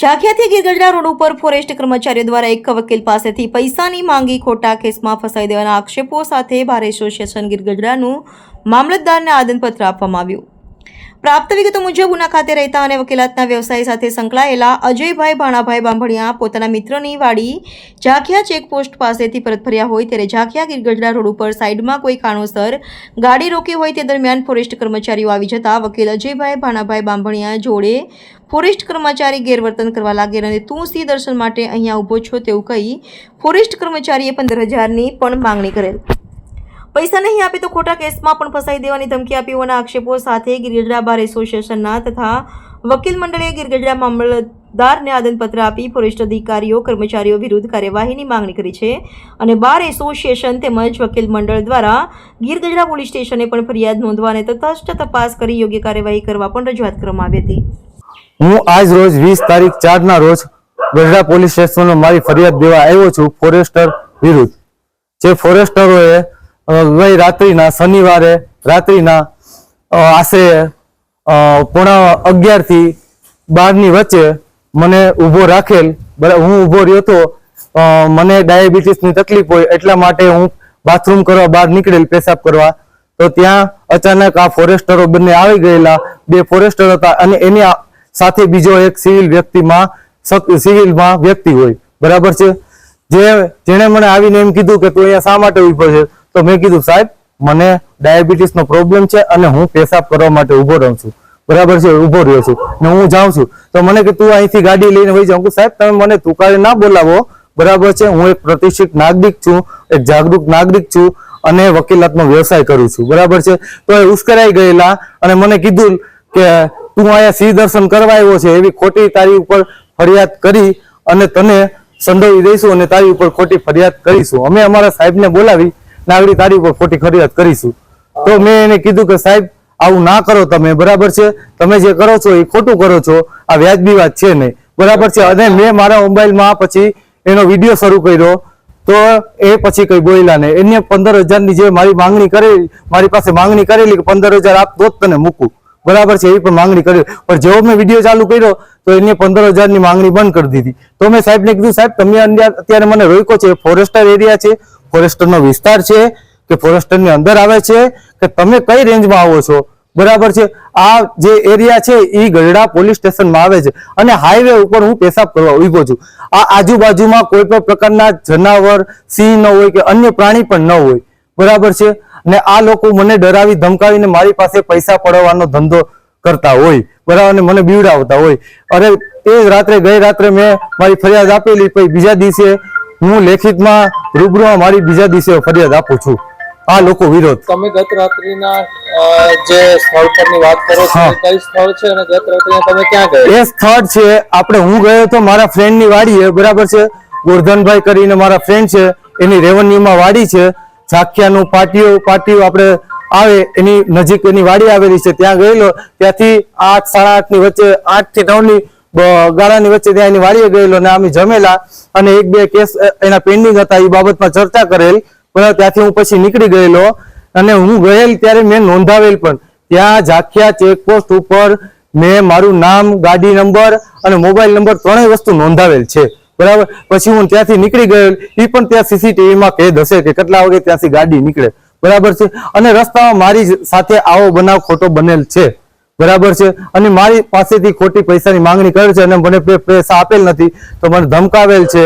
ઝાંખિયાથી Girgadhada road ઉપર forest કર્મચારીઓ દ્વારા એક વકીલ પાસેથી પૈસાની માંગી ખોટા કેસમાં ફસાઈ દેવાના આક્ષેપો સાથે બાર એસોસિએશન ગીરગઢડાનું મામલતદારને આદનપત્ર આપવામાં આવ્યું. પ્રાપ્ત વિગતો મુજબ, ઉના ખાતે રહેતા અને વકીલાતના વ્યવસાય સાથે સંકળાયેલા અજયભાઈ ભાણાભાઈ બાંભણિયા પોતાના મિત્રની વાડી ઝાંખિયા ચેકપોસ્ટ પાસેથી પરત ફર્યા હોય ત્યારે ઝાંખિયા ગીરગઢડા રોડ ઉપર સાઈડમાં કોઈ કારણોસર ગાડી રોકી હોય તે દરમિયાન ફોરેસ્ટ કર્મચારીઓ આવી જતા વકીલ અજયભાઈ ભાણાભાઈ બાંભણિયા જોડે ફોરેસ્ટ કર્મચારી ગેરવર્તન કરવા લાગેલ અને તું સિંહ દર્શન માટે અહીંયા ઊભો છો તેવું કહી ફોરેસ્ટ કર્મચારીએ પંદર હજારની પણ માંગણી કરેલ. પૈસા નહીં આપે તો ખોટા કેસમાં પણ ફસાઈ દેવાની ધમકી આપી હોવાના આક્ષેપો સાથે ગિરગઢડા બાર એસોસિએશનના તથા વકીલ મંડળે ગિરગઢડા મામલતદારને આદનપત્ર આપી ફોરેસ્ટ અધિકારીઓ, કર્મચારીઓ વિરુદ્ધ કાર્યવાહીની માંગણી કરી છે અને બાર એસોસિએશન તેમજ વકીલ મંડળ દ્વારા ગીરગઢડા પોલીસ સ્ટેશને પણ ફરિયાદ નોંધવા અને તટસ્થ તપાસ કરી યોગ્ય કાર્યવાહી કરવા પણ રજૂઆત કરવામાં આવી હતી. હું આજ રોજ વીસ તારીખ ચાર ના રોજ ગઢડા પોલીસ સ્ટેશનમાં મારી ફરિયાદ દેવા આવ્યો છું ફોરેસ્ટર વિરુદ્ધ. જે ફોરેસ્ટરોએ ગઈ રાત્રિના શનિવારે રાત્રિના આશરે પોણા અગિયારથી બારની વચ્ચે મને ઊભો રાખેલ હું ઊભો રહ્યો તો અ, મને ડાયાબિટીસની તકલીફ હોય એટલા માટે હું બાથરૂમ કરવા બહાર નીકળેલ પેશાબ કરવા. તો ત્યાં અચાનક આ ફોરેસ્ટરો બંને આવી ગયેલા. બે ફોરેસ્ટર હતા અને એની સાથે બીજો એક સિવિલ વ્યક્તિમાં સિવિલમાં વ્યક્તિ હોય. બરાબર છે? જે, જેણે મને આવીને એમ કીધું કે તું અહીંયા શા માટે ઊભો છે? તો મેં કીધું, સાહેબ, મને ડાયાબિટીસનો પ્રોબ્લેમ છે અને હું પેશાબ કરવા માટે ઊભો રહું છું. બરાબર છે? ઊભો રહ્યો છું ને હું જાઉં છું. તો મને કે, તું અહીંથી ગાડી લઈને વહી જાઉં. સાહેબ, તમે મને તુકારે ના બોલાવો. બરાબર છે? હું એક પ્રતિષ્ઠિત નાગરિક છું, એક જાગૃત નાગરિક છું અને વકીલાતનો વ્યવસાય કરું છું. બરાબર છે? તો એ ઉશ્કેરાઈ ગયેલા અને મને કીધું કે તું અહીંયા સિંહ દર્શન કરવા આવ્યો છે એવી ખોટી તારી ઉપર ફરિયાદ કરી અને તને સંડોવી દઈશું અને તારી ઉપર ખોટી ફરિયાદ કરીશું. અમે અમારા સાહેબને બોલાવી નાગરી તારી ઉપર ખોટી ફરિયાદ કરીશું. તો મેં એને કીધું કે સાહેબ, આવું ના કરો તમે, બરાબર છે? તમે જે કરો છો એ ખોટું કરો છો, આ વ્યાજબી વાત છે નહીં. બરાબર છે? અને મેં મારા મોબાઈલમાં પછી એનો વીડિયો શરૂ કર્યો. તો એ પછી કઈ બોલ્યા નહીં. એને પંદર હજારની જે મારી માંગણી કરેલી, મારી પાસે માંગણી કરેલી કે પંદર હજાર આપ તો જ તને મૂકું. બરાબર છે, એવી પણ માંગણી કરી. પણ જેવો મેં વીડિયો ચાલુ કર્યો, તો એને પંદર હજારની માંગણી બંધ કરી દીધી. તો મેં સાહેબને કીધું, સાહેબ, તમે અત્યારે મને રોક્યો છે, ફોરેસ્ટર એરિયા છે. ફોરેસ્ટરનો વિસ્તાર છે, કે ફોરેસ્ટરની અંદર આવે છે, કે તમે કઈ રેન્જમાં આવો છો? બરાબર છે. આ જે એરિયા છે એ ગઢડા પોલીસ સ્ટેશનમાં આવે છે. અને હાઈવે ઉપર હું પેશાબ કરવા ઊભો છું. આ આજુબાજુમાં કોઈ પણ પ્રકારના જનાવર, સિંહ ન હોય કે અન્ય પ્રાણી પણ ન હોય. બરાબર છે. ને આ લોકો મને ડરાવી ધમકાવીને મારી પાસે પૈસા પડવાનો ધંધો કરતા હોય બરાબર? ને મને બીવડાવતા હોય. અરે એ રાત્રે ગઈ રાત્રે મેં મારી ફરિયાદ આપેલી પછી બીજા દિવસે હું લેખિતમાં રૂબરૂમાં મારી બીજા દિવસે ફરિયાદ આપું છું. આ લોકો વિરોધ. તમે ગત રાત્રિના જે સ્થળ પરની વાત કરો છો. કઈ સ્થળ છે અને ગત રાત્રિના તમે ક્યાં ગયા? એ સ્થળ છે આપણે હું ગયો તો મારા ફ્રેન્ડની વાડી બરાબર છે? ગોરધનભાઈ કરીને મારા ફ્રેન્ડ છે એની રેવન્યુમાં વાડી છે. ઝાંખિયાનું પાટીઓ પાટીઓ આપણે આવે, એની નજીક એની વાડી આવેલી છે, ત્યાં ગયેલો, ત્યાંથી આઠ, સાડા આઠની વચ્ચે આઠથી નવની ગાળાની વચ્ચે ત્યાં એની વાડીએ ગયેલો અને અમે જમેલા અને એક બે કેસ એના પેન્ડિંગ હતા, એ બાબતમાં ચર્ચા કરેલ. બરાબર ત્યાંથી હું પછી નીકળી ગયેલો અને હું ગયેલ ત્યારે મેં નોંધાવેલ પણ. ત્યાં ઝાંખિયા ચેકપોસ્ટ ઉપર મેં મારું નામ, ગાડી નંબર અને મોબાઈલ નંબર ત્રણેય વસ્તુ નોંધાવેલ છે. બરાબર? પછી હું ત્યાંથી નીકળી ગયેલ એ પણ ત્યાં સીસીટીવીમાં કહે હશે કે કેટલા વાગે ત્યાંથી ગાડી નીકળે. બરાબર છે? અને રસ્તામાં મારી સાથે આવો બનાવ ખોટો બનેલ છે. બરાબર છે? અને મારી પાસેથી ખોટી પૈસાની માંગણી કરે છે અને મને પૈસા આપેલ નથી. તો મને ધમકાવેલ છે.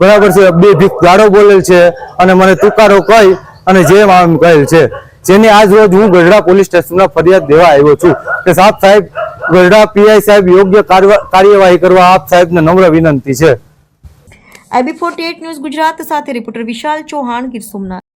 બરાબર છે? બે ભીખ ગાળો બોલેલ છે અને મને તુકારો કહી અને જેમ આમ કહેલ છે. જેની આજ રોજ હું ગઢડા પોલીસ સ્ટેશનમાં ફરિયાદ દેવા આવ્યો છું કે સાહેબ સાહેબ, ગઢડા પીઆઈ સાહેબ યોગ્ય કાર્યવાહી કરવા આપ સાહેબને નમ્ર વિનંતી છે. આઈબી ફોર્ટી ન્યૂઝ ગુજરાત સાથે રિપોર્ટર વિશાલ ચૌહાણ ગીર સોમનાથ.